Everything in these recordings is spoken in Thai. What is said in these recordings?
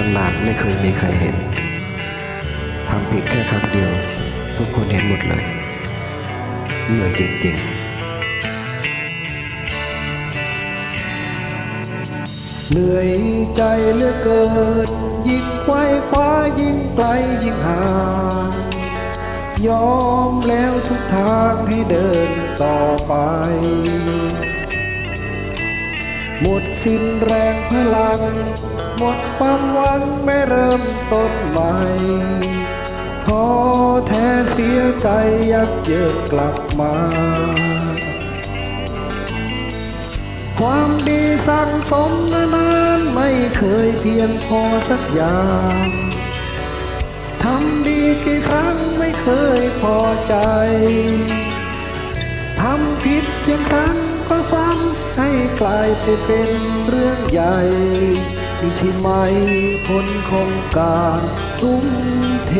ตั้งนานไม่เคยมีใครเห็นทำผิดแค่ครั้งเดียว ทุกคนเห็นหมดเลย เหนื่อยจริงๆ เหนื่อยใจเหลือเกิน ยิ่งไขว้คว้ายิ่งไกลยิ่งห่างยอมแล้วทุกทางให้เดินต่อไป หมดสิ้นแรงพลัง หมดความหวังไม่เริ่มต้นใหม่ท้อแท้เสียใจยักเยินกลับมา ความดีสั่งสมานานไม่เคยเพียงพอสักอย่างทำดีกี่ครั้งไม่เคยพอใจ ทำผิดเพียงครั้ง ก็ซ้ำให้กลายไปเป็นเรื่องใหญ่นี่ใช่ไมผลของการทุ่มเท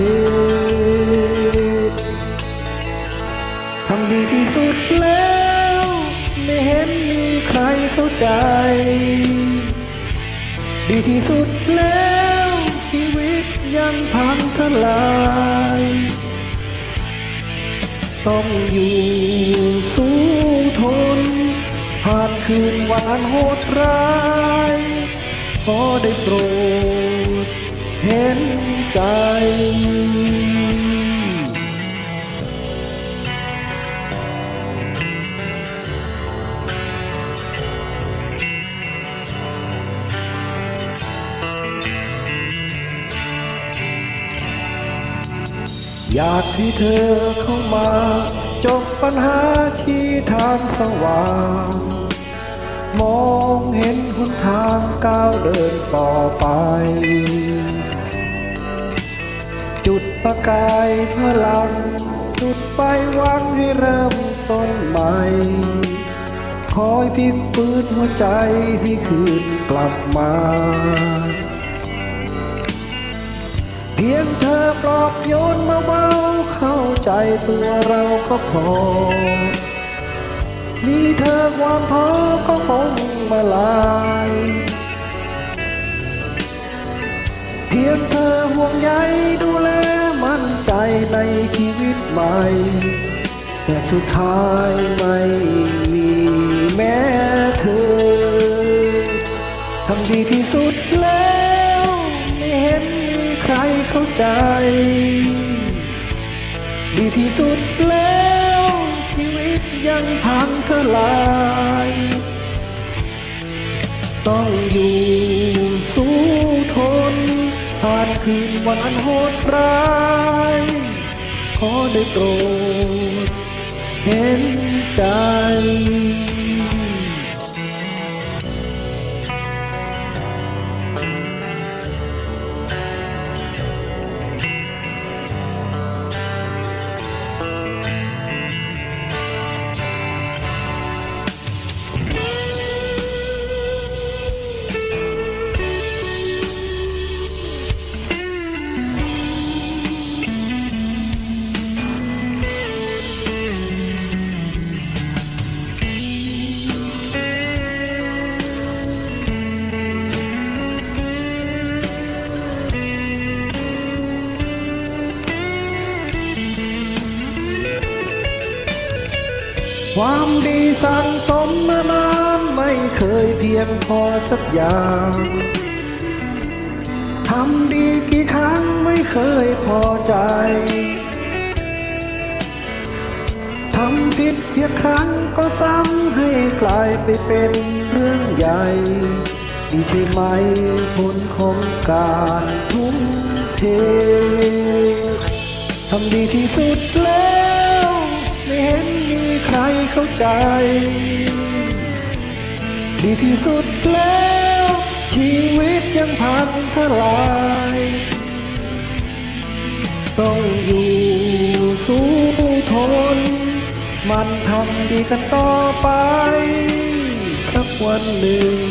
ทำดีที่สุดแล้ว ไม่เห็นมีใครเข้าใจ ดีที่สุดแล้ว ชีวิตยังพังทลาย ต้องอยู่ คืนโหดร้ายขอได้โปรดเห็นใจอยากให้เธอเข้ามา จบปัญหาชี้ทางสว่าง มองเห็นหนทางก้าวเดินต่อไป จุดประกายพลัง จุดไฟหวังให้เริ่มต้นใหม่ คอยพลิกฟื้นหัวใจให้คืนกลับมา เพียงเธอปลอบโยนมาเบาๆเข้าใจตัวเราก็พอ มีเธอความท้อก็คงมาลายเพียงเธอห่วงใยดูแลมั่นใจในชีวิตใหม่ แต่สุดท้ายไม่มีแม้เธอทำดีที่สุดแล้วไม่เห็นมีใครเข้าใจ ดีที่สุดแล้วชีวิตยังพังท ต้องอยู่สู้ทนผ่านคืนวันอันโหดร้ายขอได้โปรดเห็นใจ ความดีสั่งสมมานานไม่เคยเพียงพอสักอย่างทำดีกี่ครั้งไม่เคยพอใจทำผิดเพียงครั้งก็ซ้ำให้กลายไปเป็นเรื่องใหญ่นี่ใช่ไหมผลของการทุ่มเททำดีที่สุด เข้าใจ ดีที่สุดแล้ว ชีวิตยังพังทลาย ต้องอยู่สู้ทน มันทำดีกันต่อไปสักวันหนึ่ง